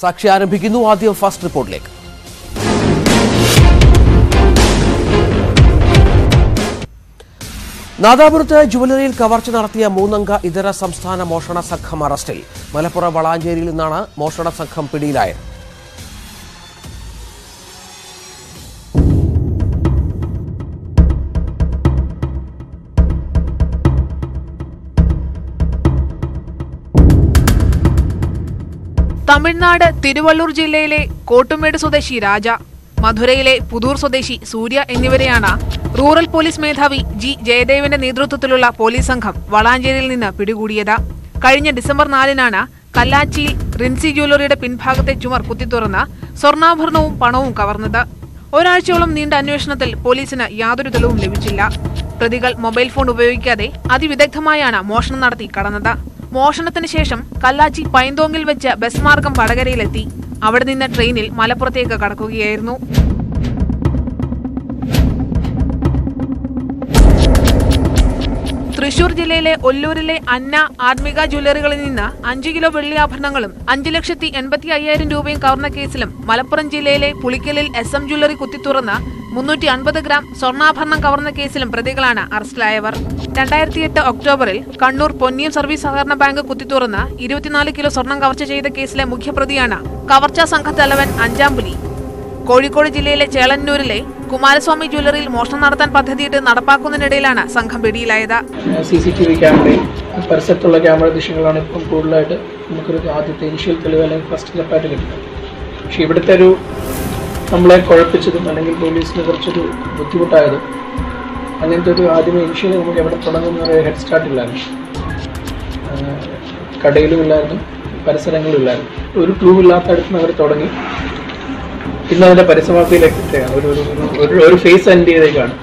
സാക്ഷി ആരംഭിക്കുന്നു ആദ്യം ഫസ്റ്റ് റിപ്പോർട്ടിലേക്ക്. നാദാപുരത്ത് ജുവലറിയിൽ കവർച്ച നടത്തിയ മൂന്നംഗ ഇതര സംസ്ഥാന മോഷണ സംഘം അറസ്റ്റിൽ. മലപ്പുറം വളാഞ്ചേരിയിൽ നിന്നാണ് മോഷണ സംഘം പിടിയിലായത്. തമിഴ്നാട് തിരുവള്ളൂർ ജില്ലയിലെ കോട്ടുമേട് സ്വദേശി രാജ മധുരയിലെ പുതൂർ സ്വദേശി സൂര്യ എന്നിവരെയാണ് റൂറൽ പോലീസ് മേധാവി ജി ജയദേവന്റെ നേതൃത്വത്തിലുള്ള പോലീസ് സംഘം വളാഞ്ചേരിയിൽ നിന്ന് പിടികൂടിയത്. കഴിഞ്ഞ ഡിസംബർ നാലിനാണ് കല്ലാച്ചിയിൽ റിൻസി ജ്വല്ലറിയുടെ പിൻഭാഗത്തെ ചുമർ കുത്തിത്തുറന്ന് സ്വർണാഭരണവും പണവും കവർന്നത്. ഒരാഴ്ചയോളം നീണ്ട അന്വേഷണത്തിൽ പോലീസിന് യാതൊരു തെളിവും ലഭിച്ചില്ല. പ്രതികൾ മൊബൈൽ ഫോൺ ഉപയോഗിക്കാതെ അതിവിദഗ്ധമായാണ് മോഷണം നടത്തി കടന്നത്. മോഷണത്തിന് ശേഷം കല്ലാച്ചി പൈന്തോങ്ങിൽ വെച്ച് ബസ് മാർഗം വടകരയിലെത്തി. അവിടെ നിന്ന് ട്രെയിനിൽ മലപ്പുറത്തേക്ക് കടക്കുകയായിരുന്നു. തൃശൂർ ജില്ലയിലെ ഒല്ലൂരിലെ അന്ന ആത്മിക ജ്വല്ലറികളിൽ നിന്ന് അഞ്ചു കിലോ വെള്ളിയാഭരണങ്ങളും അഞ്ചു ലക്ഷത്തി എൺപത്തി അയ്യായിരം രൂപയും കവർന്ന കേസിലും മലപ്പുറം ജില്ലയിലെ പുളിക്കലിൽ എസ് എം ജ്വല്ലറി കുത്തിത്തുറന്ന് മുന്നൂറ്റി അൻപത് ഗ്രാം സ്വർണാഭരണം കവർന്ന കേസിലും പ്രതികളാണ് അറസ്റ്റിലായവർ. രണ്ടായിരത്തി എട്ട് ഒക്ടോബറിൽ കണ്ണൂർ പൊന്നിയം സർവീസ് സഹകരണ ബാങ്ക് കുത്തിത്തുറന്ന് ഇരുപത്തിനാല് കിലോ സ്വർണം കവർച്ച ചെയ്ത കേസിലെ മുഖ്യപ്രതിയാണ് കവർച്ചാ സംഘത്തലവൻ തലവൻ അഞ്ചാംപുലി. കോഴിക്കോട് ജില്ലയിലെ ചേളന്നൂരിലെ കുമാരസ്വാമി ജ്വല്ലറിയിൽ മോഷണം നടത്താൻ പദ്ധതിയിട്ട് നടപ്പാക്കുന്നതിനിടയിലാണ് സംഘം പിടിയിലായത്. സി സി ടി വി ക്യാമറയും പരിസരത്തുള്ള ക്യാമറ ദൃശ്യങ്ങളാണ് ഇപ്പം കൂടുതലായിട്ട് നമുക്കൊരു ആദ്യത്തെ ഇനിഷ്യൽ തെളിവ് അല്ലെങ്കിൽ ഫസ്റ്റ് സ്റ്റെപ്പായിട്ട് കിട്ടുന്നത്. പക്ഷേ ഇവിടുത്തെ ഒരു നമ്മളെ കുഴപ്പിച്ചതും അല്ലെങ്കിൽ പോലീസിന് കുറച്ചൊരു ബുദ്ധിമുട്ടായതും അങ്ങനത്തെ ഒരു ആദ്യമേ ഇനിഷ്യലി നമുക്ക് എവിടെ തുടങ്ങുന്ന ഒരു ഹെഡ് സ്റ്റാർട്ട് ഇല്ലായിരുന്നു. കടയിലും ഇല്ലായിരുന്നു പരിസരങ്ങളും ഇല്ലായിരുന്നു. ഒരു ക്ലൂ ഇല്ലാത്ത അടുത്ത് അവർ തുടങ്ങി. ഇന്ന് അതിന്റെ പരിസമാപ്തിയിലേക്ക് എത്തുകയാണ്. ഒരു ഒരു- ഒരു- ഒരു ഒരു ഫേസ് എൻഡ് ചെയ്തേക്കാണ്.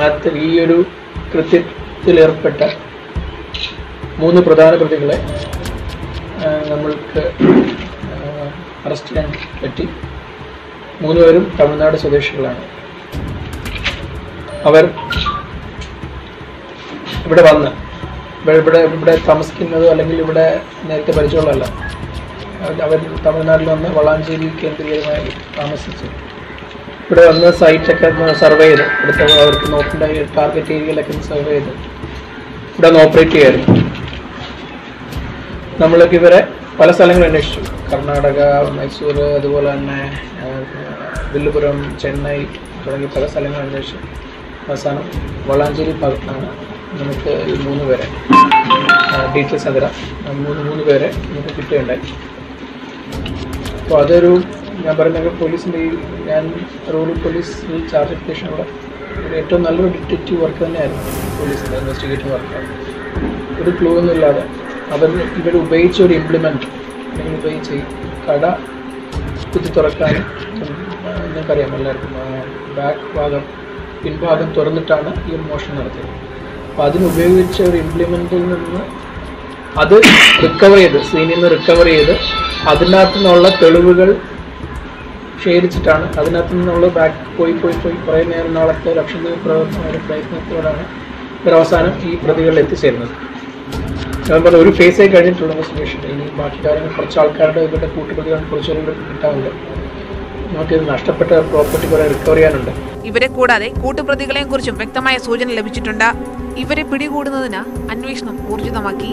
അതിൽ ഈ ഒരു കൃത്യത്തിലേർപ്പെട്ട മൂന്ന് പ്രധാന പ്രതികളെ നമ്മൾക്ക് അറസ്റ്റ് ചെയ്യാൻ പറ്റി. മൂന്നുപേരും തമിഴ്നാട് സ്വദേശികളാണ്. അവർ ഇവിടെ വന്ന് ഇവിടെ ഇവിടെ താമസിക്കുന്നത് അല്ലെങ്കിൽ ഇവിടെ നേരത്തെ പരിചയമുള്ളതല്ല. അവർ- അവർ തമിഴ്നാട്ടിൽ വന്ന് വളാഞ്ചേരി കേന്ദ്രീയമായി താമസിച്ചു. ഇവിടെ വന്ന് സൈറ്റൊക്കെ സർവേ ചെയ്ത്. ഇവിടുത്തെ അവർക്ക് നോക്കേണ്ട ടാർഗറ്റ് ഏരിയയിലൊക്കെ സർവേ ചെയ്ത്. ഇവിടെ ഒന്ന് ഓപ്പറേറ്റ് ചെയ്യായിരുന്നു. നമ്മൾക്ക് ഇവരെ പല സ്ഥലങ്ങളും അന്വേഷിച്ചു. കർണാടക മൈസൂർ അതുപോലെ തന്നെ വില്ലുപുരം ചെന്നൈ തുടങ്ങി പല സ്ഥലങ്ങളും അന്വേഷിച്ചു. അവസാനം വളാഞ്ചേരി ഭാഗത്താണ് നമുക്ക് ഈ മൂന്ന് പേരെ ഡീറ്റെയിൽസ് അതിരാം മൂന്ന് മൂന്ന് പേരെ നമുക്ക് കിട്ടുകയുണ്ടായി അപ്പോൾ അതൊരു ഞാൻ പറഞ്ഞ പോലീസിന്റെ ഈ ഞാൻ റൂറൽ പോലീസ് ചാർജ് ശേഷമുള്ള ഒരു ഏറ്റവും നല്ലൊരു ഡിറ്റക്റ്റീവ് വർക്ക് തന്നെയായിരുന്നു പോലീസിന്റെ ഇൻവെസ്റ്റിഗേറ്റീവ് വർക്ക്. ഒരു ക്ലൂ ഒന്നും ഇല്ലാതെ അവർ ഇവർ ഉപയോഗിച്ച ഒരു ഇംപ്ലിമെന്റ് അല്ലെങ്കിൽ ഉപയോഗിച്ച് ഈ കട കുത്തി തുറക്കാനും ആ, നിങ്ങൾക്കറിയാം എല്ലാവർക്കും ബാക്ക് ഭാഗം പിൻഭാഗം തുറന്നിട്ടാണ് ഈ മോഷൻ നടത്തിയത്. അപ്പോൾ അതിനുപയോഗിച്ച ഒരു ഇംപ്ലിമെന്റിൽ നിന്ന് അത് റിക്കവർ ചെയ്ത് സീനിൽ നിന്ന് റിക്കവർ ചെയ്ത് അതിനകത്തു നിന്നുള്ള തെളിവുകൾ ശേഖരിച്ചിട്ടാണ് അതിനകത്തു നിന്നുള്ള ബാക്ക് പോയി പോയി പോയി കുറേ നേരം നാളത്തെ രക്ഷ പ്രവർത്തന പ്രയത്നത്തോടാണ് ഇവർ അവസാനം ഈ പ്രതികളിൽ എത്തിച്ചേരുന്നത്. ഞാൻ പറഞ്ഞ ഒരു ഫേസേ കഴിഞ്ഞിട്ടുള്ള ഇൻവെസ്റ്റിഗേഷൻ ഇനി ബാക്കി കാര്യങ്ങൾ കുറച്ച് ആൾക്കാരുടെ ഇവരുടെ കൂട്ടുപ്രതികൾ കുറച്ച് കിട്ടാറുണ്ട്. നഷ്ടപ്പെട്ട പ്രോപ്പർട്ടി കുറേ റിക്കവർ ചെയ്യാനുണ്ട്. ഇവരെ കൂടാതെ കൂട്ടുപ്രതികളെയും കുറിച്ചും വ്യക്തമായ സൂചന ലഭിച്ചിട്ടുണ്ട്. ഇവരെ പിടികൂടുന്നതിന് അന്വേഷണം ഊർജിതമാക്കി.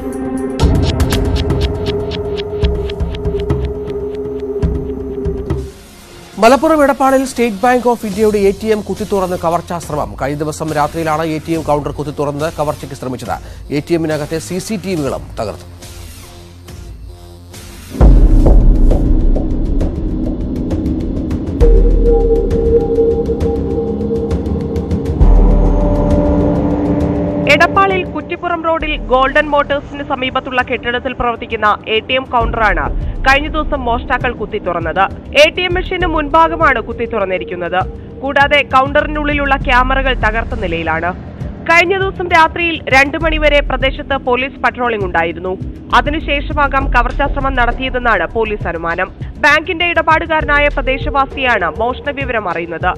മലപ്പുറം എടപ്പാളിൽ സ്റ്റേറ്റ് ബാങ്ക് ഓഫ് ഇന്ത്യയുടെ എ ടി എം കുത്തിത്തുറന്ന് കവർച്ചാ ശ്രമം. കഴിഞ്ഞ ദിവസം രാത്രിയിലാണ് എ ടി എം കൗണ്ടർ കുത്തിത്തുറന്ന് കവർച്ചയ്ക്ക് ശ്രമിച്ചത്. എ ടി എമ്മിനകത്തെ സി സി ടി വികളും തകർത്തു എടപ്പാളിൽ കുറ്റിപ്പുറം റോഡിൽ ഗോൾഡൻ മോട്ടേഴ്സിന് സമീപത്തുള്ള കെട്ടിടത്തിൽ പ്രവർത്തിക്കുന്ന എ ടി എം കൗണ്ടറാണ് കഴിഞ്ഞ ദിവസം മോഷ്ടാക്കൾ കുത്തി തുറന്നത്. എ ടി എം മെഷീന് മുൻഭാഗമാണ് കുത്തി തുറന്നിരിക്കുന്നത്. കൂടാതെ കൗണ്ടറിനുള്ളിലുള്ള ക്യാമറകൾ തകർത്ത നിലയിലാണ്. കഴിഞ്ഞ ദിവസം രാത്രിയിൽ രണ്ടു മണിവരെ പ്രദേശത്ത് പോലീസ് പട്രോളിംഗ് ഉണ്ടായിരുന്നു. അതിനുശേഷമാകാം കവർച്ചാശ്രമം നടത്തിയതെന്നാണ് പോലീസ് അനുമാനം. ബാങ്കിന്റെ ഇടപാടുകാരനായ പ്രദേശവാസിയാണ് മോഷണ വിവരം അറിയുന്നത്.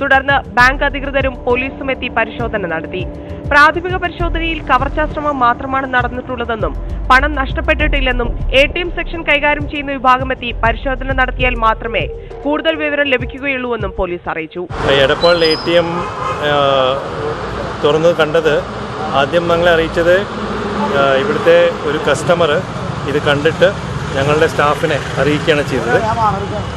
തുടർന്ന് ബാങ്ക് അധികൃതരും പോലീസും എത്തി പരിശോധന നടത്തി. പ്രാഥമിക പരിശോധനയിൽ കവർച്ചാശ്രമം മാത്രമാണ് നടന്നിട്ടുള്ളതെന്നും പണം നഷ്ടപ്പെട്ടിട്ടില്ലെന്നും എ ടി എം സെക്ഷൻ കൈകാര്യം ചെയ്യുന്ന വിഭാഗമെത്തി പരിശോധന നടത്തിയാൽ മാത്രമേ കൂടുതൽ വിവരം ലഭിക്കുകയുള്ളൂവെന്നും പോലീസ് അറിയിച്ചു. എടപ്പാൾ എ ടി എം തുറന്നു കണ്ടത് ആദ്യം ഞങ്ങളെ അറിയിച്ചത് ഇവിടുത്തെ ഒരു കസ്റ്റമർ ഇത് കണ്ടിട്ട് ഞങ്ങളുടെ സ്റ്റാഫിനെ അറിയിക്കുകയാണ് ചെയ്തത്.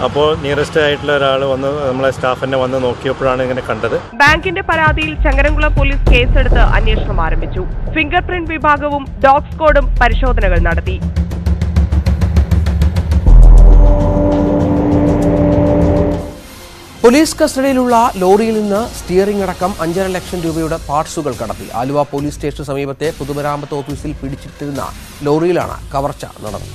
അപ്പോൾ നിയറസ്റ്റ് ആയിട്ടുള്ള ഒരാൾ വന്ന് നമ്മളെ സ്റ്റാഫിനെ വന്ന് നോക്കിയപ്പോഴാണ് ഇങ്ങനെ കണ്ടത്. ബാങ്കിന്റെ പരാതിയിൽ ചങ്ങരംകുളം പോലീസ് കേസെടുത്ത് അന്വേഷണം ആരംഭിച്ചു. ഫിംഗർ പ്രിന്റ് വിഭാഗവും ഡോഗ് സ്ക്വാഡും പരിശോധനകൾ നടത്തി. പോലീസ് കസ്റ്റഡിയിലുള്ള ലോറിയിൽ നിന്ന് സ്റ്റിയറിംഗ് അടക്കം അഞ്ചര ലക്ഷം രൂപയുടെ പാർട്സുകൾ കടത്തി. ആലുവ പോലീസ് സ്റ്റേഷന് സമീപത്തെ പൊതുമരാമത്ത് ഓഫീസിൽ പിടിച്ചിട്ടിരുന്ന ലോറിയിലാണ് കവർച്ച നടന്നത്.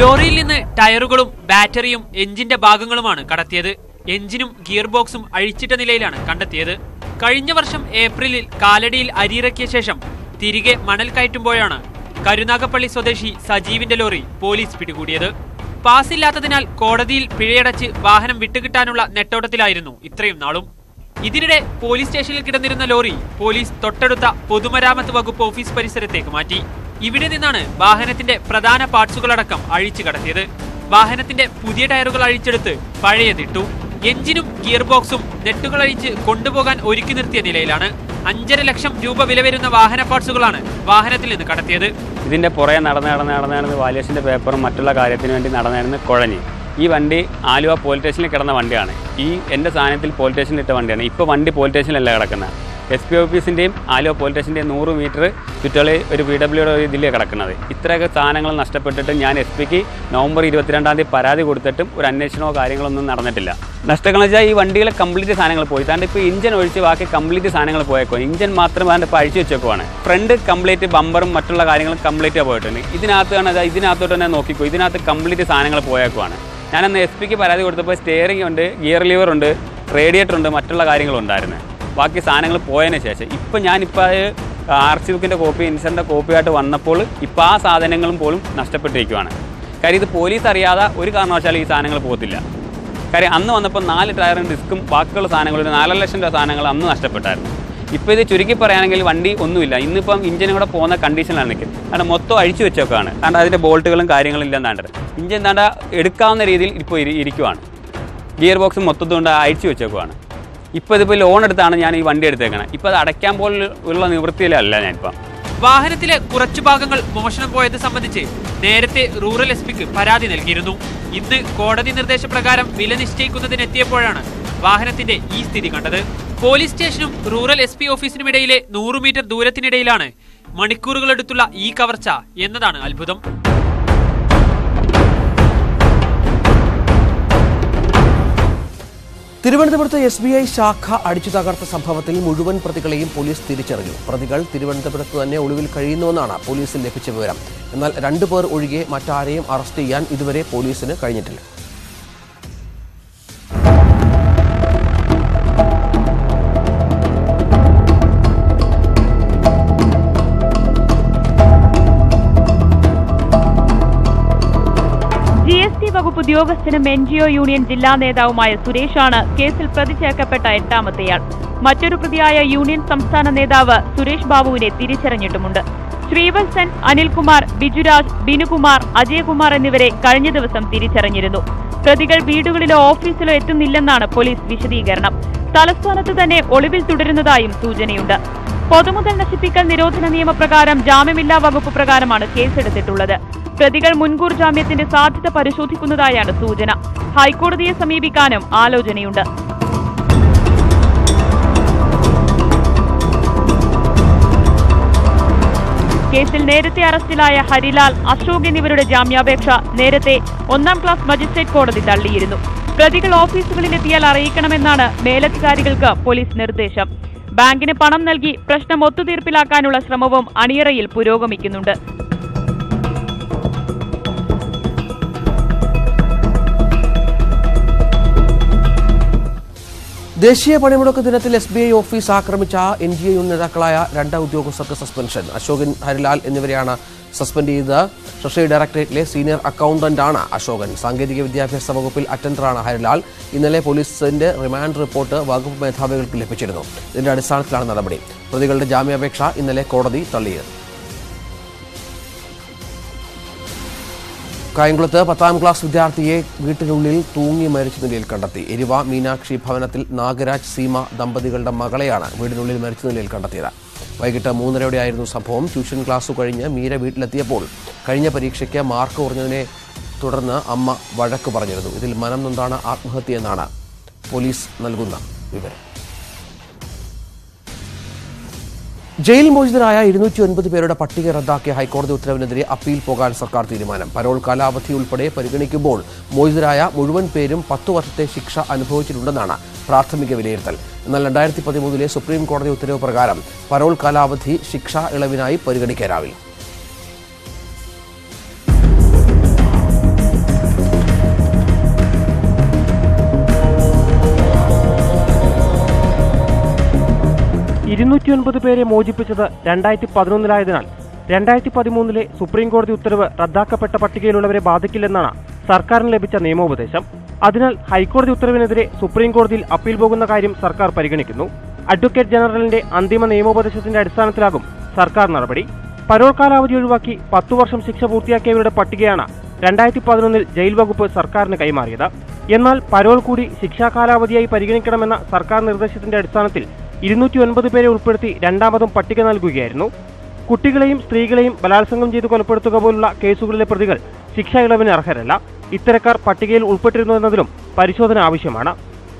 ലോറിയിൽ നിന്ന് ടയറുകളും ബാറ്ററിയും എഞ്ചിന്റെ ഭാഗങ്ങളുമാണ് കടത്തിയത്. എഞ്ചിനും ഗിയർ ബോക്സും അഴിച്ചിട്ട നിലയിലാണ് കണ്ടെത്തിയത്. കഴിഞ്ഞ വർഷം ഏപ്രിലിൽ കാലടിയിൽ അരിയിറക്കിയ ശേഷം തിരികെ മണൽ കയറ്റുമ്പോഴാണ് കരുനാഗപ്പള്ളി സ്വദേശി സജീവിന്റെ ലോറി പോലീസ് പിടികൂടിയത്. പാസില്ലാത്തതിനാൽ കോടതിയിൽ പിഴയടച്ച് വാഹനം വിട്ടുകിട്ടാനുള്ള നെട്ടോട്ടത്തിലായിരുന്നു ഇത്രയും നാളും. ഇതിനിടെ പോലീസ് സ്റ്റേഷനിൽ കിടന്നിരുന്ന ലോറി പോലീസ് തൊട്ടടുത്ത പൊതുമരാമത്ത് വകുപ്പ് ഓഫീസ് പരിസരത്തേക്ക് മാറ്റി. ഇവിടെ നിന്നാണ് വാഹനത്തിന്റെ പ്രധാന പാർട്സുകളടക്കം അഴിച്ചു കടത്തിയത്. വാഹനത്തിന്റെ പുതിയ ടയറുകൾ അഴിച്ചെടുത്ത് പഴയതിട്ടു എഞ്ചിനും ഗിയർ ബോക്സും നെട്ടുകൾ അഴിച്ച് കൊണ്ടുപോകാൻ ഒരുക്കി നിർത്തിയ നിലയിലാണ് അഞ്ചര ലക്ഷം രൂപ വില വരുന്ന വാഹന പാർട്സുകളാണ് വാഹനത്തിൽ നിന്ന് കടത്തിയത്. ഇതിന്റെ പുറകെ നടന്ന് നടന്ന് നടന്ന് നടന്ന് വാലേഴ്സിന്റെ പേപ്പറും മറ്റുള്ള കാര്യത്തിന് വേണ്ടി നടന്നായിരുന്ന നടന്ന് കുഴഞ്ഞ്. ഈ വണ്ടി ആലുവ പോലീസ് സ്റ്റേഷനിൽ കിടന്ന വണ്ടിയാണ്. ഈ എന്റെ സാധനത്തിൽ പോലീസ് സ്റ്റേഷനിൽ ഇട്ട വണ്ടിയാണ്. ഇപ്പോൾ വണ്ടി പോലീസ് സ്റ്റേഷനിലല്ല കിടക്കുന്നത് എസ് പി ഓഫീസിന്റെയും ആലുവ പോലീസ് സ്റ്റേഷന്റെയും നൂറ് മീറ്റർ ചുറ്റളി ഒരു പി ഡബ്ല്യുടെ ഒരു ഇതിലാണ് കിടക്കുന്നത്. ഇത്രയൊക്കെ സാധനങ്ങൾ നഷ്ടപ്പെട്ടിട്ട് ഞാൻ എസ് പിക്ക് നവംബർ ഇരുപത്തിരണ്ടാം തീയതി പരാതി കൊടുത്തിട്ടും ഒരു അന്വേഷണമോ കാര്യങ്ങളൊന്നും നടന്നിട്ടില്ല. നഷ്ടങ്ങൾ വെച്ചാൽ ഈ വണ്ടിയിലെ കംപ്ലീറ്റ് സാധനങ്ങൾ പോയി. താണ്ട് ഇപ്പോൾ ഇഞ്ചൻ ഒഴിച്ച് ബാക്കി കംപ്ലീറ്റ് സാധനങ്ങൾ പോയേക്കോ ഇഞ്ചൻ മാത്രം അതിന്റെ ഇപ്പോൾ അഴിച്ചു വെച്ചേക്കുവാണ്. ഫ്രണ്ട് കംപ്ലീറ്റ് ബമ്പറും മറ്റുള്ള കാര്യങ്ങളും കംപ്ലീറ്റ് പോയിട്ടുണ്ട്. ഇതിനകത്താണ് അതാ ഇതിനകത്തോട്ട് തന്നെ നോക്കിക്കോ. ഇതിനകത്ത് കംപ്ലീറ്റ് സാധനങ്ങൾ പോയേക്കുവാണ്. ഞാനന്ന് എസ് പിക്ക് പരാതി കൊടുത്തപ്പോൾ സ്റ്റിയറിംഗ് ഉണ്ട് ഗിയർ ലിവർ ഉണ്ട് റേഡിയേറ്റർ ഉണ്ട് മറ്റുള്ള കാര്യങ്ങളുണ്ടായിരുന്നു. ബാക്കി സാധനങ്ങൾ പോയതിന് ശേഷം. ഇപ്പം ഞാനിപ്പോൾ അത് ആർ സി ബുക്കിന്റെ കോപ്പി ഇൻഷുറിന്റെ കോപ്പിയായിട്ട് വന്നപ്പോൾ ഇപ്പോൾ ആ സാധനങ്ങളും പോലും നഷ്ടപ്പെട്ടിരിക്കുകയാണ് കാര്യം ഇത് പോലീസ് അറിയാതെ ഒരു കാരണവശാലും ഈ സാധനങ്ങൾ പോകത്തില്ല. കാര്യം അന്ന് വന്നപ്പോൾ നാല് ടയറും ഡിസ്ക്കും ബാക്കിയുള്ള സാധനങ്ങൾ ഒരു നാലര ലക്ഷം രൂപ സാധനങ്ങൾ അന്ന് നഷ്ടപ്പെട്ടായിരുന്നു. ഇപ്പോൾ ഇത് ചുരുക്കി പറയുകയാണെങ്കിൽ വണ്ടി ഒന്നുമില്ല. ഇന്നിപ്പം ഇഞ്ചിനും കൂടെ പോകുന്ന കണ്ടീഷനിലാണ് നിൽക്കുന്നത്. കാരണം മൊത്തം അഴിച്ചു വെച്ചേക്കാണ്. കാരണം അതിന്റെ ബോൾട്ടുകളും കാര്യങ്ങളും ഇല്ല എന്താണ്ട് ഇഞ്ചിൻ താണ്ട എടുക്കാവുന്ന രീതിയിൽ ഇപ്പോൾ ഇരിക്കുവാണ്. ഗിയർ ബോക്സ് മൊത്തത്തിൽ കൊണ്ട് അഴിച്ചു വെച്ചേക്കുവാണ്. ഇപ്പോൾ ഇതിപ്പോൾ ലോൺ എടുത്താണ് ഞാൻ ഈ വണ്ടി എടുത്തേക്കണത് ഇപ്പോൾ അത് അടയ്ക്കാൻ പോലുള്ള നിവൃത്തിയിലല്ല ഞാനിപ്പം. വാഹനത്തിലെ കുറച്ചു ഭാഗങ്ങൾ മോഷണം പോയത് സംബന്ധിച്ച് നേരത്തെ റൂറൽ എസ് പിക്ക് പരാതി നൽകിയിരുന്നു. ഇന്ന് കോടതി നിർദ്ദേശപ്രകാരം വില നിശ്ചയിക്കുന്നതിനെത്തിയപ്പോഴാണ് വാഹനത്തിന്റെ ഈ സ്ഥിതി കണ്ടത്. പോലീസ് സ്റ്റേഷനും റൂറൽ എസ് പി ഓഫീസിനുമിടയിലെ നൂറ് മീറ്റർ ദൂരത്തിനിടയിലാണ് മണിക്കൂറുകളെടുത്തുള്ള ഈ കവർച്ച എന്നതാണ് അത്ഭുതം. തിരുവനന്തപുരത്ത് എസ് ബി ഐ ശാഖ അടിച്ചു തകർത്ത സംഭവത്തിൽ മുഴുവൻ പ്രതികളെയും പോലീസ് തിരിച്ചറിഞ്ഞു. പ്രതികൾ തിരുവനന്തപുരത്ത് തന്നെ ഒളിവിൽ കഴിയുന്നുവെന്നാണ് പോലീസിൽ ലഭിച്ച വിവരം. എന്നാൽ രണ്ടുപേർ ഒഴികെ മറ്റാരെയും അറസ്റ്റ് ചെയ്യാൻ ഇതുവരെ പോലീസിന് കഴിഞ്ഞിട്ടില്ല. ഉദ്യോഗസ്ഥനും എൻ ജി ഒ യൂണിയൻ ജില്ലാ നേതാവുമായ സുരേഷാണ് കേസിൽ പ്രതി ചേർക്കപ്പെട്ട എട്ടാമത്തെയാൾ. മറ്റൊരു പ്രതിയായ യൂണിയൻ സംസ്ഥാന നേതാവ് സുരേഷ് ബാബുവിനെ തിരിച്ചറിഞ്ഞിട്ടുമുണ്ട്. ശ്രീവത്സൻ അനിൽകുമാർ ബിജുരാജ് ബിനുകുമാർ അജയകുമാർ എന്നിവരെ കഴിഞ്ഞ ദിവസം തിരിച്ചറിഞ്ഞിരുന്നു. പ്രതികൾ വീടുകളിലോ ഓഫീസിലോ എത്തുന്നില്ലെന്നാണ് പോലീസ് വിശദീകരണം. തലസ്ഥാനത്ത് തന്നെ ഒളിവിൽ തുടരുന്നതായും സൂചനയുണ്ട്. പൊതുമുതൽ നശിപ്പിക്കൽ നിരോധന നിയമപ്രകാരം ജാമ്യമില്ലാ വകുപ്പ് പ്രകാരമാണ് കേസെടുത്തിട്ടുള്ളത്. പ്രതികൾ മുൻകൂർ ജാമ്യത്തിന്റെ സാധ്യത പരിശോധിക്കുന്നതായാണ് സൂചന. ഹൈക്കോടതിയെ സമീപിക്കാനും ആലോചനയുണ്ട്. കേസിൽ നേരത്തെ അറസ്റ്റിലായ ഹരിലാൽ അശോക് എന്നിവരുടെ ജാമ്യാപേക്ഷ നേരത്തെ ഒന്നാം ക്ലാസ് മജിസ്ട്രേറ്റ് കോടതി തള്ളിയിരുന്നു. പ്രതികൾ ഓഫീസുകളിലെത്തിയാൽ അറിയിക്കണമെന്നാണ് മേലധികാരികൾക്ക് പോലീസ് നിർദ്ദേശം. ബാങ്കിന് പണം നൽകി പ്രശ്നം ഒത്തുതീർപ്പിലാക്കാനുള്ള ശ്രമവും അണിയറയിൽ പുരോഗമിക്കുന്നുണ്ട്. ദേശീയ പണിമുടക്ക് ദിനത്തിൽ എസ് ബി ഐ ഓഫീസ് ആക്രമിച്ച എൻ ഡി എ നേതാക്കളായ രണ്ട് ഉദ്യോഗസ്ഥർക്ക് സസ്പെൻഷൻ. അശോകൻ ഹരിലാൽ എന്നിവരെയാണ് സസ്പെൻഡ് ചെയ്തത്. ട്രഷറി ഡയറക്ടറേറ്റിലെ സീനിയർ അക്കൗണ്ടന്റ് ആണ് അശോകൻ. സാങ്കേതിക വിദ്യാഭ്യാസ വകുപ്പിൽ അറ്റൻഡറാണ് ഹരിലാൽ. ഇന്നലെ പോലീസിന്റെ റിമാൻഡ് റിപ്പോർട്ട് വകുപ്പ് മേധാവികൾക്ക് ലഭിച്ചിരുന്നു. ഇതിന്റെ അടിസ്ഥാനത്തിലാണ് നടപടി. പ്രതികളുടെ ജാമ്യാപേക്ഷ ഇന്നലെ കോടതി തള്ളിയത്. കായംകുളത്ത് പത്താം ക്ലാസ് വിദ്യാർത്ഥിയെ വീട്ടിനുള്ളിൽ തൂങ്ങി മരിച്ച നിലയിൽ കണ്ടെത്തി. എരിവ മീനാക്ഷി ഭവനത്തിൽ നാഗരാജ് സീമ ദമ്പതികളുടെ മകളെയാണ് വീടിനുള്ളിൽ മരിച്ച നിലയിൽ കണ്ടെത്തിയത്. വൈകിട്ട് മൂന്നരയോടെയായിരുന്നു സംഭവം. ട്യൂഷൻ ക്ലാസ് കഴിഞ്ഞ് മീര വീട്ടിലെത്തിയപ്പോൾ കഴിഞ്ഞ പരീക്ഷയ്ക്ക് മാർക്ക് കുറഞ്ഞതിനെ തുടർന്ന് അമ്മ വഴക്ക് പറഞ്ഞിരുന്നു. ഇതിൽ മനം നൊന്താണ് ആത്മഹത്യയെന്നാണ് പോലീസ് നൽകുന്ന വിവരം. ജയിൽ മോചിതരായ ഇരുന്നൂറ്റി ഒൻപത് പേരുടെ പട്ടിക റദ്ദാക്കിയ ഹൈക്കോടതി ഉത്തരവിനെതിരെ അപ്പീൽ പോകാൻ സർക്കാർ തീരുമാനം. പരോൾ കാലാവധി ഉൾപ്പെടെ പരിഗണിക്കുമ്പോൾ മോചിതരായ മുഴുവൻ പേരും പത്തു വർഷത്തെ ശിക്ഷ അനുഭവിച്ചിട്ടുണ്ടെന്നാണ് പ്രാഥമിക വിലയിരുത്തൽ. എന്നാൽ രണ്ടായിരത്തി പതിമൂന്നിലെ സുപ്രീം കോടതി ഉത്തരവ് പ്രകാരം പരോൾ കാലാവധി ശിക്ഷാ ഇളവിനായി പരിഗണിക്കാനാവില്ല. ഇരുന്നൂറ്റി ഒൻപത് പേരെ മോചിപ്പിച്ചത് രണ്ടായിരത്തി പതിനൊന്നിലായതിനാൽ രണ്ടായിരത്തി പതിമൂന്നിലെ സുപ്രീം കോടതി ഉത്തരവ് റദ്ദാക്കപ്പെട്ട പട്ടികയിലുള്ളവരെ ബാധിക്കില്ലെന്നാണ് സർക്കാരിന് ലഭിച്ച നിയമോപദേശം. അതിനാൽ ഹൈക്കോടതി ഉത്തരവിനെതിരെ സുപ്രീം കോടതിയിൽ അപ്പീൽ പോകുന്ന കാര്യം സർക്കാർ പരിഗണിക്കുന്നു. അഡ്വക്കേറ്റ് ജനറലിന്റെ അന്തിമ നിയമോപദേശത്തിന്റെ അടിസ്ഥാനത്തിലാകും സർക്കാർ നടപടി. പരോൾ കാലാവധി ഒഴിവാക്കി പത്തു വർഷം ശിക്ഷ പൂർത്തിയാക്കിയവരുടെ പട്ടികയാണ് രണ്ടായിരത്തി പതിനൊന്നിൽ ജയിൽ വകുപ്പ് സർക്കാരിന് കൈമാറിയത്. എന്നാൽ പരോൾ കൂടി ശിക്ഷാ കാലാവധിയായി പരിഗണിക്കണമെന്ന സർക്കാർ നിർദ്ദേശത്തിന്റെ അടിസ്ഥാനത്തിൽ ഇരുന്നൂറ്റി ഒൻപത് പേരെ ഉൾപ്പെടുത്തി രണ്ടാമതും പട്ടിക നൽകുകയായിരുന്നു. കുട്ടികളെയും സ്ത്രീകളെയും ബലാത്സംഗം ചെയ്ത് കൊലപ്പെടുത്തുക പോലുള്ള കേസുകളിലെ പ്രതികൾ ശിക്ഷാ ഇളവിന് അർഹരല്ല. ഇത്തരക്കാർ പട്ടികയിൽ ഉൾപ്പെട്ടിരുന്നു എന്നതിലും പരിശോധന ആവശ്യമാണ്.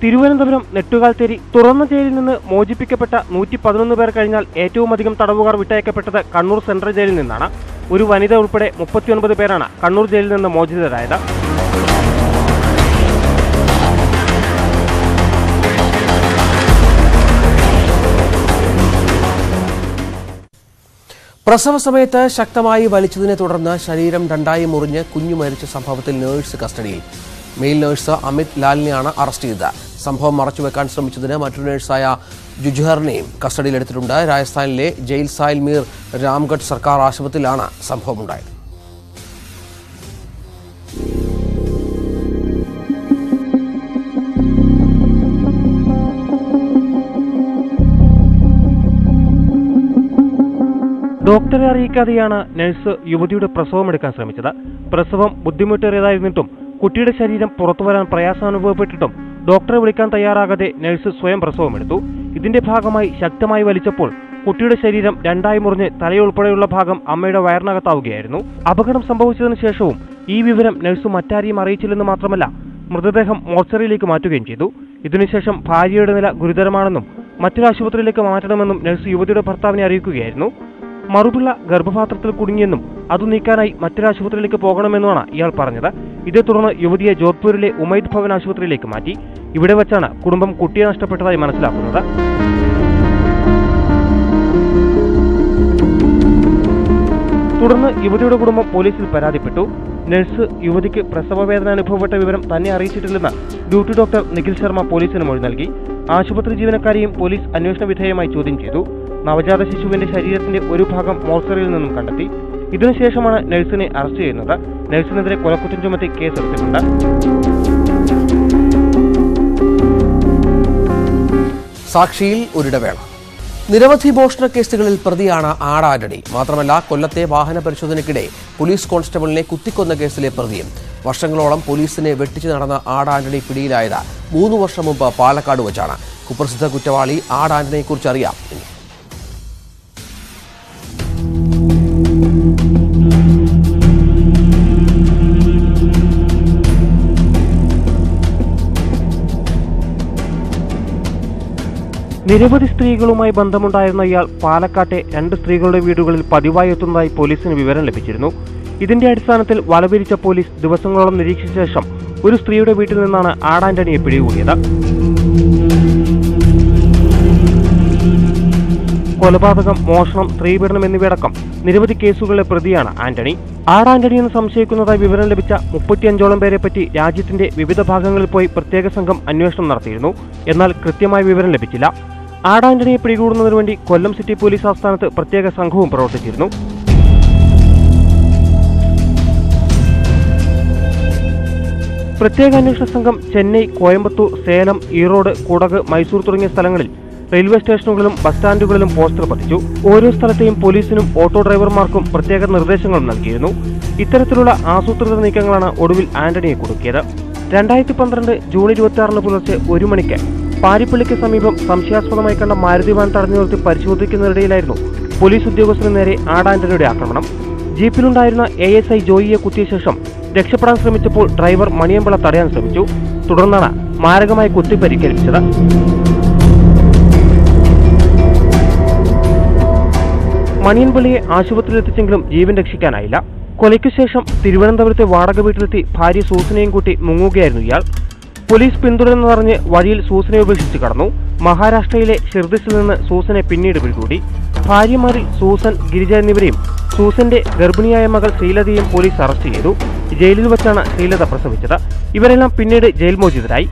തിരുവനന്തപുരം നെട്ടുകാൽത്തേരി തുറന്ന ജയിലിൽ നിന്ന് മോചിപ്പിക്കപ്പെട്ട നൂറ്റി പതിനൊന്ന് പേർ കഴിഞ്ഞാൽ ഏറ്റവും അധികം തടവുകാർ വിട്ടയക്കപ്പെട്ടത് കണ്ണൂർ സെൻട്രൽ ജയിലിൽ നിന്നാണ്. ഒരു വനിത ഉൾപ്പെടെ മുപ്പത്തിയൊൻപത് പേരാണ് കണ്ണൂർ ജയിലിൽ നിന്ന് മോചിതരായത്. പ്രസവ സമയത്ത് ശക്തമായി വലിച്ചതിനെ തുടർന്ന് ശരീരം രണ്ടായി മുറിഞ്ഞ് കുഞ്ഞു മരിച്ച സംഭവത്തിൽ നേഴ്സ് കസ്റ്റഡിയിൽ. മെയിൽ നേഴ്സ് അമിത് ലാലിനെയാണ് അറസ്റ്റ് ചെയ്തത്. സംഭവം മറച്ചുവെക്കാൻ ശ്രമിച്ചതിന് മറ്റൊരു നേഴ്സായ ജുജുഹറിനെയും കസ്റ്റഡിയിലെടുത്തിട്ടുണ്ട്. രാജസ്ഥാനിലെ ജയിൽ സായിൽ മീർ രാംഗഡ് സർക്കാർ ആശുപത്രിയിലാണ് സംഭവമുണ്ടായത്. ഡോക്ടറെ അറിയിക്കാതെയാണ് നഴ്സ് യുവതിയുടെ പ്രസവം എടുക്കാൻ ശ്രമിച്ചത്. പ്രസവം ബുദ്ധിമുട്ടേറിയതായിരുന്നിട്ടും കുട്ടിയുടെ ശരീരം പുറത്തു വരാൻ പ്രയാസം അനുഭവപ്പെട്ടിട്ടും ഡോക്ടറെ വിളിക്കാൻ തയ്യാറാകാതെ നഴ്സ് സ്വയം പ്രസവം എടുത്തു. ഇതിന്റെ ഭാഗമായി ശക്തമായി വലിച്ചപ്പോൾ കുട്ടിയുടെ ശരീരം രണ്ടായി മുറിഞ്ഞ് തലയുൾപ്പെടെയുള്ള ഭാഗം അമ്മയുടെ വയറിനകത്താവുകയായിരുന്നു. അപകടം സംഭവിച്ചതിനു ശേഷവും ഈ വിവരം നഴ്സ് മറ്റാരെയും അറിയിച്ചില്ലെന്ന് മാത്രമല്ല മൃതദേഹം മോർച്ചറിയിലേക്ക് മാറ്റുകയും ചെയ്തു. ഇതിനുശേഷം ഭാര്യയുടെ നില ഗുരുതരമാണെന്നും മറ്റൊരു ആശുപത്രിയിലേക്ക് മാറ്റണമെന്നും നഴ്സ് യുവതിയുടെ ഭർത്താവിനെ അറിയിക്കുകയായിരുന്നു. മറുപിള്ള ഗർഭപാത്രത്തിൽ കുടുങ്ങിയെന്നും അത് നീക്കാനായി മറ്റൊരാശുപത്രിയിലേക്ക് പോകണമെന്നുമാണ് ഇയാൾ പറഞ്ഞത്. ഇതേ തുടർന്ന് യുവതിയെ ജോധ്പൂരിലെ ഉമൈദ് ഭവൻ ആശുപത്രിയിലേക്ക് മാറ്റി. ഇവിടെ വച്ചാണ് കുടുംബം കുട്ടിയെ നഷ്ടപ്പെട്ടതായി മനസ്സിലാക്കുന്നത്. തുടർന്ന് യുവതിയുടെ കുടുംബം പോലീസിൽ പരാതിപ്പെട്ടു. നഴ്സ് യുവതിക്ക് പ്രസവവേദന അനുഭവപ്പെട്ട വിവരം തന്നെ അറിയിച്ചിട്ടില്ലെന്ന് ഡ്യൂട്ടി ഡോക്ടർ നിഖിൽ ശർമ്മ പോലീസിന് മൊഴി നൽകി. ആശുപത്രി ജീവനക്കാരെയും പോലീസ് അന്വേഷണ വിധേയമായി ചോദ്യം ചെയ്തു. നവജാത ശിശുവിന്റെ ശരീരത്തിന്റെ ഒരു ഭാഗം മോർച്ചറിയിൽ നിന്നും കണ്ടെത്തി. ഇതിനുശേഷമാണ് നഴ്സിനെ അറസ്റ്റ് ചെയ്യുന്നത്. നഴ്സിനെതിരെ കൊലക്കുറ്റം ചുമത്തി കേസെടുത്തിട്ടുണ്ട്. സാക്ഷിയിൽ ഒരിടവേള. നിരവധി മോഷണ കേസുകളിൽ പ്രതിയാണ് ആടാന്റണി മാത്രമല്ല കൊല്ലത്തെ വാഹന പരിശോധനയ്ക്കിടെ പോലീസ് കോൺസ്റ്റബിളിനെ കുത്തിക്കൊന്ന കേസിലെ പ്രതിയും. വർഷങ്ങളോളം പോലീസിനെ വെട്ടിച്ചു നടന്ന ആടാന്റണി പിടിയിലായത് മൂന്ന് വർഷം മുമ്പ് പാലക്കാട് വച്ചാണ്. കുപ്രസിദ്ധ കുറ്റവാളി ആടാന്റണിയെക്കുറിച്ച് അറിയാം നിരവധി സ്ത്രീകളുമായി ബന്ധമുണ്ടായിരുന്ന ഇയാൾ പാലക്കാട്ടെ രണ്ട് സ്ത്രീകളുടെ വീടുകളിൽ പതിവായി എത്തുന്നതായി പോലീസിന് വിവരം ലഭിച്ചിരുന്നു. ഇതിന്റെ അടിസ്ഥാനത്തിൽ വലപിരിച്ച പോലീസ് ദിവസങ്ങളോളം നിരീക്ഷിച്ച ശേഷം ഒരു സ്ത്രീയുടെ വീട്ടിൽ നിന്നാണ് ആടാന്റണിയെ പിടികൂടിയത്. കൊലപാതകം മോഷണം സ്ത്രീപീഡനം എന്നിവയടക്കം നിരവധി കേസുകളിലെ പ്രതിയാണ് ആന്റണി. ആടാന്റണി എന്ന് സംശയിക്കുന്നതായി വിവരം ലഭിച്ച മുപ്പത്തിയഞ്ചോളം പേരെ പറ്റി രാജ്യത്തിന്റെ വിവിധ ഭാഗങ്ങളിൽ പോയി പ്രത്യേക സംഘം അന്വേഷണം നടത്തിയിരുന്നു. എന്നാൽ കൃത്യമായ വിവരം ലഭിച്ചില്ല. ആടാന്റണിയെ പിടികൂടുന്നതിനു വേണ്ടി കൊല്ലം സിറ്റി പോലീസ് ആസ്ഥാനത്ത് പ്രത്യേക സംഘവും പ്രവർത്തിച്ചിരുന്നു. പ്രത്യേക അന്വേഷണ സംഘം ചെന്നൈ കോയമ്പത്തൂർ സേലം ഈറോഡ് കുടക് മൈസൂർ തുടങ്ങിയ സ്ഥലങ്ങളിൽ റെയിൽവേ സ്റ്റേഷനുകളിലും ബസ് സ്റ്റാൻഡുകളിലും പോസ്റ്റർ പതിച്ചു. ഓരോ സ്ഥലത്തെയും പോലീസിനും ഓട്ടോ ഡ്രൈവർമാർക്കും പ്രത്യേക നിർദ്ദേശങ്ങളും നൽകിയിരുന്നു. ഇത്തരത്തിലുള്ള ആസൂത്രിത നീക്കങ്ങളാണ് ഒടുവിൽ ആന്റണിയെ കുടുക്കിയത്. രണ്ടായിരത്തി പന്ത്രണ്ട് ജൂൺ ഇരുപത്തിയാറിന് പുലർച്ചെ ഒരു മണിക്ക് പാരിപ്പള്ളിക്ക് സമീപം സംശയാസ്പദമായി കണ്ട മാരുതി വാൻ തടഞ്ഞു നിർത്തി പരിശോധിക്കുന്നതിനിടയിലായിരുന്നു പോലീസ് ഉദ്യോഗസ്ഥന് നേരെ ആടാൻഡനയുടെ ആക്രമണം. ജീപ്പിലുണ്ടായിരുന്ന എ എസ് ഐ ജോയിയെ കുത്തിയ ശേഷം രക്ഷപ്പെടാൻ ശ്രമിച്ചപ്പോൾ ഡ്രൈവർ മണിയമ്പള തടയാൻ ശ്രമിച്ചു. തുടർന്നാണ് മാരകമായി കുത്തി പരിക്കേൽപ്പിച്ചത്. മണിയൻപള്ളിയെ ആശുപത്രിയിൽ എത്തിച്ചെങ്കിലും ജീവൻ രക്ഷിക്കാനായില്ല. കൊലയ്ക്കു ശേഷം തിരുവനന്തപുരത്തെ വാടക വീട്ടിലെത്തി ഭാര്യ സൂസനയും കൂട്ടി മുങ്ങുകയായിരുന്നു ഇയാൾ. പോലീസ് പിന്തുടർന്നറിഞ്ഞ് വഴിയിൽ സൂസനെ ഉപേക്ഷിച്ച് കടന്നു. മഹാരാഷ്ട്രയിലെ ഷിർദിസിൽ നിന്ന് സൂസനെ പിന്നീട് പിടികൂടി. ഭാര്യമാരിൽ സൂസൻ ഗിരിജ എന്നിവരെയും സൂസന്റെ ഗർഭിണിയായ മകൾ ശ്രീലതയും പോലീസ് അറസ്റ്റ് ചെയ്തു. ജയിലിൽ വെച്ചാണ് ശ്രീലത പ്രസവിച്ചത്. ഇവരെല്ലാം പിന്നീട് ജയിൽ മോചിതരായി.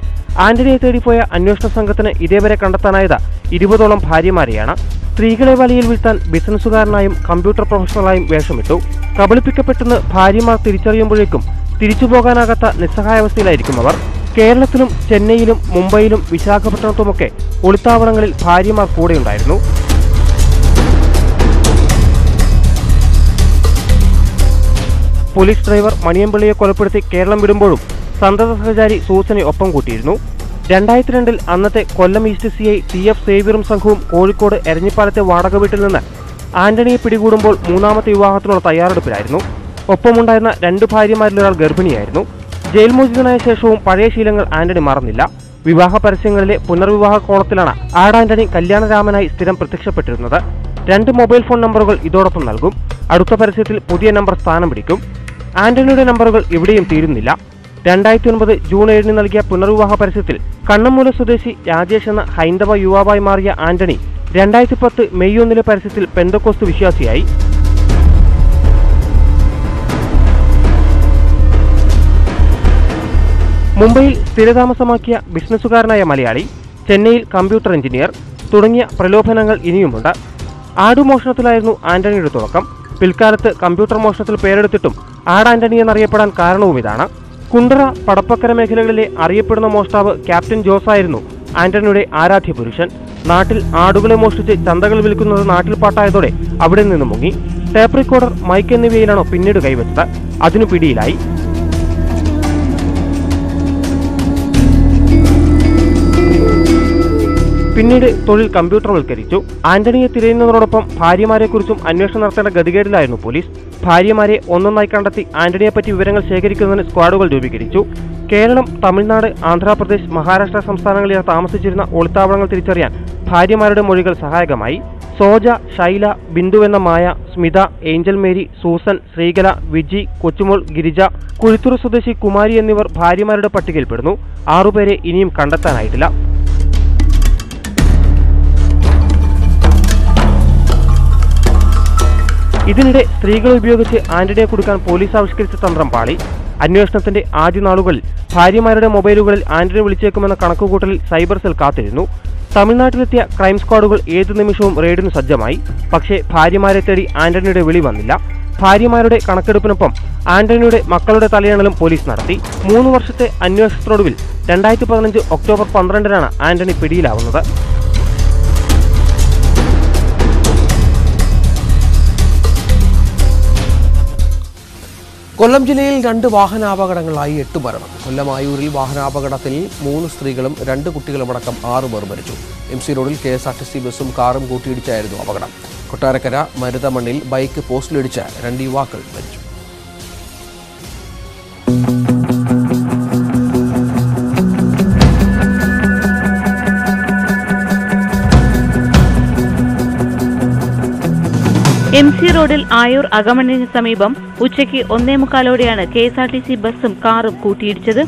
ആന്റണിയെ തേടിപ്പോയ അന്വേഷണ സംഘത്തിന് ഇതേവരെ കണ്ടെത്താനായത് ഇരുപതോളം ഭാര്യമാരെയാണ്. സ്ത്രീകളെ വലയിൽ വീഴ്ത്താൻ ബിസിനസ്സുകാരനായും കമ്പ്യൂട്ടർ പ്രൊഫഷണലായും വേഷമിട്ടു. കബളിപ്പിക്കപ്പെട്ടെന്ന് ഭാര്യമാർ തിരിച്ചറിയുമ്പോഴേക്കും തിരിച്ചു പോകാനാകാത്ത നിസ്സഹായാവസ്ഥയിലായിരിക്കും അവർ. കേരളത്തിലും ചെന്നൈയിലും മുംബൈയിലും വിശാഖപട്ടണത്തുമൊക്കെ ഒളിത്താവളങ്ങളിൽ ഭാര്യമാർ കൂടെയുണ്ടായിരുന്നു. പോലീസ് ഡ്രൈവർ മണിയമ്പിള്ളിയെ കൊലപ്പെടുത്തി കേരളം വിടുമ്പോഴും സന്തത സഹചാരി സൂസനെ ഒപ്പം കൂട്ടിയിരുന്നു. രണ്ടായിരത്തി രണ്ടിൽ അന്നത്തെ Kollam east C I T F സേവ്യറും സംഘവും കോഴിക്കോട് എരഞ്ഞിപ്പാലത്തെ വാടക വീട്ടിൽ നിന്ന് ആന്റണിയെ പിടികൂടുമ്പോൾ മൂന്നാമത്തെ വിവാഹത്തിനുള്ള തയ്യാറെടുപ്പിലായിരുന്നു. ഒപ്പമുണ്ടായിരുന്ന രണ്ട് ഭാര്യമാരിലൊരാൾ ഗർഭിണിയായിരുന്നു. ജയിൽ മോചിതനായ ശേഷവും പഴയ ശീലങ്ങൾ ആന്റണി മാറുന്നില്ല. വിവാഹ പരസ്യങ്ങളിലെ പുനർവിവാഹ കോണത്തിലാണ് ആടാന്റണി കല്യാണരാമനായി സ്ഥിരം പ്രത്യക്ഷപ്പെട്ടിരുന്നത്. രണ്ട് മൊബൈൽ ഫോൺ നമ്പറുകൾ ഇതോടൊപ്പം നൽകും. അടുത്ത പരസ്യത്തിൽ പുതിയ നമ്പർ സ്ഥാനം പിടിക്കും. ആന്റണിയുടെ നമ്പറുകൾ എവിടെയും തീരുന്നില്ല. രണ്ടായിരത്തി ഒൻപത് ജൂൺ ഏഴിന് നൽകിയ പുനർവിവാഹ പരസ്യത്തിൽ കണ്ണമൂല സ്വദേശി രാജേഷ് എന്ന ഹൈന്ദവ യുവാവായി മാറിയ ആന്റണി രണ്ടായിരത്തി പത്ത് മെയ് ഒന്നിലെ പരസ്യത്തിൽ പെന്തക്കോസ്ത് വിശ്വാസിയായി. മുംബൈയിൽ സ്ഥിരതാമസമാക്കിയ ബിസിനസ്സുകാരനായ മലയാളി ചെന്നൈയിൽ കമ്പ്യൂട്ടർ എഞ്ചിനീയർ തുടങ്ങിയ പ്രലോഭനങ്ങൾ ഇനിയുമുണ്ട്. ആടുമോഷണത്തിലായിരുന്നു ആന്റണിയുടെ തുടക്കം. പിൽക്കാലത്ത് കമ്പ്യൂട്ടർ മോഷണത്തിൽ പേരെടുത്തിട്ടും ആഡ് എന്നറിയപ്പെടാൻ കാരണവും ഇതാണ്. കുണ്ടറ പടപ്പക്കര മേഖലകളിലെ അറിയപ്പെടുന്ന മോഷ്ടാവ് ക്യാപ്റ്റൻ ജോസായിരുന്നു ആന്റണിയുടെ ആരാധ്യ പുരുഷൻ. നാട്ടിൽ ആടുകളെ മോഷ്ടിച്ച് ചന്തകൾ വിൽക്കുന്നത് നാട്ടിൽ പാട്ടായതോടെ അവിടെ നിന്ന് മുങ്ങി. ടേപ്പ് റെക്കോർഡർ മൈക്ക് എന്നിവയിലാണോ പിന്നീട് കൈവച്ചത്? അതിനു പിടിയിലായി. പിന്നീട് തൊഴിൽ കമ്പ്യൂട്ടർവൽക്കരിച്ചു. ആന്റണിയെ തിരയുന്നതോടൊപ്പം ഭാര്യമാരെക്കുറിച്ചും അന്വേഷണം നടത്തേണ്ട ഗതികേടിലായിരുന്നു പോലീസ്. ഭാര്യമാരെ ഒന്നൊന്നായി കണ്ടെത്തി ആന്റണിയെപ്പറ്റി വിവരങ്ങൾ ശേഖരിക്കുന്നതിന് സ്ക്വാഡുകൾ രൂപീകരിച്ചു. കേരളം തമിഴ്നാട് ആന്ധ്രാപ്രദേശ് മഹാരാഷ്ട്ര സംസ്ഥാനങ്ങളിൽ താമസിച്ചിരുന്ന ഒളിത്താവളങ്ങൾ തിരിച്ചറിയാൻ ഭാര്യമാരുടെ മൊഴികൾ സഹായകമായി. സോജ ശൈല ബിന്ദു എന്ന Maya Smitha Angel Mary Susan Sreekala Viji Kochumol Girija Kuzhithur സ്വദേശി കുമാരി എന്നിവർ ഭാര്യമാരുടെ പട്ടികയിൽപ്പെടുന്നു. ആറുപേരെ ഇനിയും കണ്ടെത്താനായിട്ടില്ല. ഇതിനിടെ സ്ത്രീകളെ ഉപയോഗിച്ച് ആന്റണിയെ കൊടുക്കാൻ പോലീസ് ആവിഷ്കരിച്ച തന്ത്രം പാളി. അന്വേഷണത്തിന്റെ ആദ്യ നാളുകളിൽ ഭാര്യമാരുടെ മൊബൈലുകളിൽ ആന്റണി വിളിച്ചേക്കുമെന്ന കണക്കുകൂട്ടലിൽ സൈബർ സെൽ കാത്തിരുന്നു. തമിഴ്നാട്ടിലെത്തിയ ക്രൈം സ്ക്വാഡുകൾ ഏതു നിമിഷവും റെയ്ഡിന് സജ്ജമായി. പക്ഷേ ഭാര്യമാരെ തേടി ആന്റണിയുടെ വിളി വന്നില്ല. ഭാര്യമാരുടെ കണക്കെടുപ്പിനൊപ്പം ആന്റണിയുടെ മക്കളുടെ തലയണലും പോലീസ് നടത്തി. മൂന്ന് വർഷത്തെ അന്വേഷണത്തിനൊടുവിൽ രണ്ടായിരത്തി പതിനഞ്ച് ഒക്ടോബർ പന്ത്രണ്ടിനാണ് ആന്റണി പിടിയിലാവുന്നത്. കൊല്ലം ജില്ലയിൽ രണ്ട് വാഹനാപകടങ്ങളായി എട്ട് മരണം. കൊല്ലം ആയൂരിൽ വാഹനാപകടത്തിൽ മൂന്ന് സ്ത്രീകളും രണ്ട് കുട്ടികളുമടക്കം ആറു പേർ മരിച്ചു. എം സി റോഡിൽ K S R T C ബസ്സും കാറും കൂട്ടിയിടിച്ചായിരുന്നു അപകടം. കൊട്ടാരക്കര മരുതമണ്ണിൽ ബൈക്ക് പോസ്റ്റിലിടിച്ച് രണ്ട് യുവാക്കൾ മരിച്ചു. എം സി റോഡിൽ ആയൂർ അകമണ്ണിന് സമീപം ഉച്ചയ്ക്ക് ഒന്നേ മുക്കാലോടെയാണ് K S R T C ബസ്സും കാറും കൂട്ടിയിടിച്ചത്.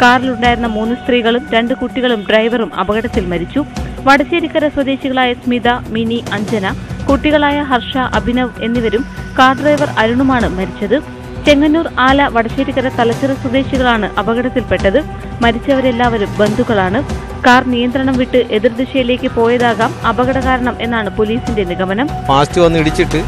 കാറിലുണ്ടായിരുന്ന മൂന്ന് സ്ത്രീകളും രണ്ട് കുട്ടികളും ഡ്രൈവറും അപകടത്തിൽ മരിച്ചു. വടശ്ശേരിക്കര സ്വദേശികളായ സ്മിത മിനി അഞ്ജന കുട്ടികളായ ഹർഷ അഭിനവ് എന്നിവരും കാർ ഡ്രൈവർ അരുണുമാണ് മരിച്ചത്. ചെങ്ങന്നൂർ ആല വടശ്ശേരിക്കര തലച്ചിറ സ്വദേശികളാണ് അപകടത്തിൽപ്പെട്ടത്. മരിച്ചവരെല്ലാവരും ബന്ധുക്കളാണ്. കാർ നിയന്ത്രണം വിട്ട് എതിർദിശയിലേക്ക് പോയതാകാം അപകട കാരണം എന്നാണ് പോലീസിന്റെ നിഗമനം. ഫാസ്റ്റ് വന്ന് ഇടിച്ചിട്ട്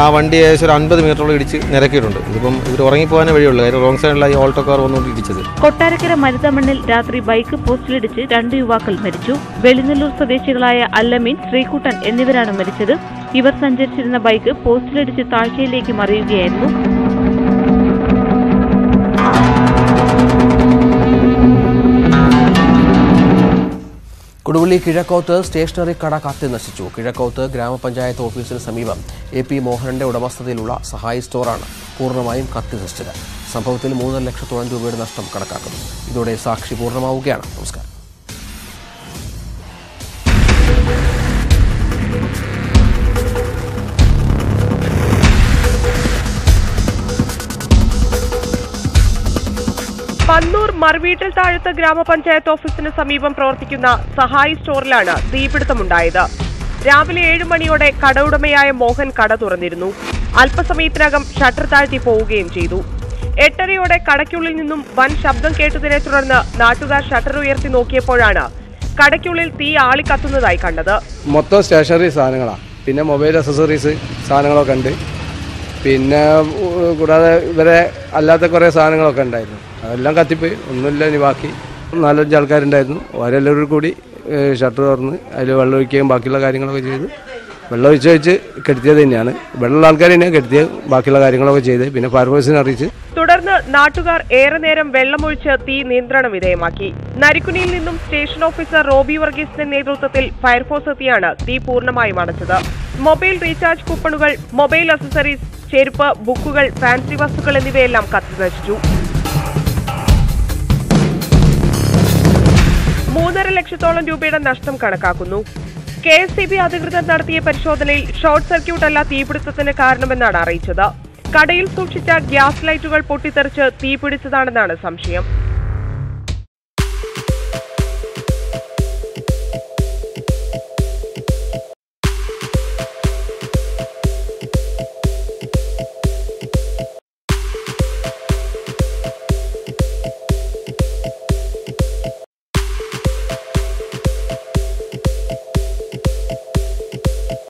ആ വണ്ടി ഏകദേശം ഒരു അൻപത് മീറ്ററോളം ഇടിച്ച് നിരക്കിയിട്ടുണ്ട്. ഇതിപ്പം ഇവർ ഉറങ്ങിപ്പോകാനേ വഴിയുള്ളൂ. കാര്യം റോങ് ഈ ഓൾട്ടോ കാർ വന്നുകൊണ്ട് ഇടിച്ചത്. കൊട്ടാരക്കര മരുതമണ്ണിൽ രാത്രി ബൈക്ക് പോസ്റ്റിലിടിച്ച് രണ്ട് യുവാക്കൾ മരിച്ചു. വെളിനല്ലൂർ സ്വദേശികളായ അല്ലമീൻ ശ്രീകുട്ടൻ എന്നിവരാണ് മരിച്ചത്. ഇവർ സഞ്ചരിച്ചിരുന്ന ബൈക്ക് പോസ്റ്റിലിടിച്ച് താഴ്ചയിലേക്ക് മറിയുകയായിരുന്നു. കൊടുവള്ളി കിഴക്കോത്ത് സ്റ്റേഷനറി കട കത്തി നശിച്ചു. കിഴക്കോത്ത് ഗ്രാമപഞ്ചായത്ത് ഓഫീസിന് സമീപം എ പി മോഹനന്റെ ഉടമസ്ഥതയിലുള്ള സഹായി സ്റ്റോറാണ് പൂർണമായും കത്തി നശിച്ചത്. സംഭവത്തിൽ മൂന്നര ലക്ഷത്തോളം രൂപയുടെ നഷ്ടം കണക്കാക്കുന്നു. ഇതോടെ സാക്ഷി പൂർണമാവുകയാണ്. നമസ്കാരം. പന്നൂർ മറുവീട്ടിൽ താഴത്ത് ഗ്രാമപഞ്ചായത്ത് ഓഫീസിന് സമീപം പ്രവർത്തിക്കുന്ന സഹായി സ്റ്റോറിലാണ് തീപിടുത്തമുണ്ടായത്. രാവിലെ ഏഴു മണിയോടെ കട ഉടമയായ മോഹൻ കട തുറന്നിരുന്നു. അല്പസമയത്തിനകം ഷട്ടർ താഴ്ത്തി പോവുകയും ചെയ്തു. എട്ടരയോടെ കടയ്ക്കുള്ളിൽ നിന്നും വൻ ശബ്ദം കേട്ടതിനെ തുടർന്ന് നാട്ടുകാർ ഷട്ടർ ഉയർത്തി നോക്കിയപ്പോഴാണ് കടയ്ക്കുള്ളിൽ തീ ആളിക്കത്തുന്നതായി കണ്ടത്. മൊത്തം സ്റ്റേഷനറി സാധനങ്ങളാണ് പിന്നെ മൊബൈൽ അക്സസറീസ് സാധനങ്ങളൊക്കെ ഉണ്ട്. പിന്നെ കൂടാതെ ഇവരെ അല്ലാത്ത കുറേ സാധനങ്ങളൊക്കെ ഉണ്ടായിരുന്നു. അതെല്ലാം കത്തിപ്പോയി. ഒന്നുമില്ല ഇനി ബാക്കി. നാലഞ്ച് ആൾക്കാരുണ്ടായിരുന്നു. അവരെല്ലാവരും കൂടി ഷട്ടർ തുറന്ന് അതിൽ വെള്ളം ഒഴിക്കുകയും ബാക്കിയുള്ള കാര്യങ്ങളൊക്കെ ചെയ്ത് വെള്ളം ഒഴിച്ച് വെച്ച് കെടുത്തിയത് തന്നെയാണ്. വെള്ളമുള്ള ആൾക്കാർ തന്നെയാണ് കെടുത്തിയത് ബാക്കിയുള്ള കാര്യങ്ങളൊക്കെ ചെയ്ത്. പിന്നെ ഫയർഫോഴ്സിനെ അറിയിച്ച്. തുടർന്ന് നാട്ടുകാർ ഏറെ നേരം വെള്ളമൊഴിച്ച് തീ നിയന്ത്രണ വിധേയമാക്കി. നരിക്കുനിയിൽ നിന്നും സ്റ്റേഷൻ ഓഫീസർ റോബി വർഗീസിന്റെ നേതൃത്വത്തിൽ ഫയർഫോഴ്സ് എത്തിയാണ് തീ പൂർണമായും അടച്ചത്. മൊബൈൽ റീചാർജ് കൂപ്പണുകൾ മൊബൈൽ അക്സസറീസ് ചെരുപ്പ് ബുക്കുകൾ ഫാൻസി വസ്തുക്കൾ എന്നിവയെല്ലാം കത്തി നശിച്ചു. മൂന്നര ലക്ഷത്തോളം രൂപയുടെ നഷ്ടം കണക്കാക്കുന്നു. കെ എസ് സി ബി അധികൃതർ നടത്തിയ പരിശോധനയിൽ ഷോർട്ട് സർക്യൂട്ട് അല്ല തീപിടുത്തത്തിന് കാരണമെന്നാണ് അറിയിച്ചത്. കടയിൽ സൂക്ഷിച്ച ഗ്യാസ് ലൈറ്റുകൾ പൊട്ടിത്തെറിച്ച് തീപിടിച്ചതാണെന്നാണ് സംശയം.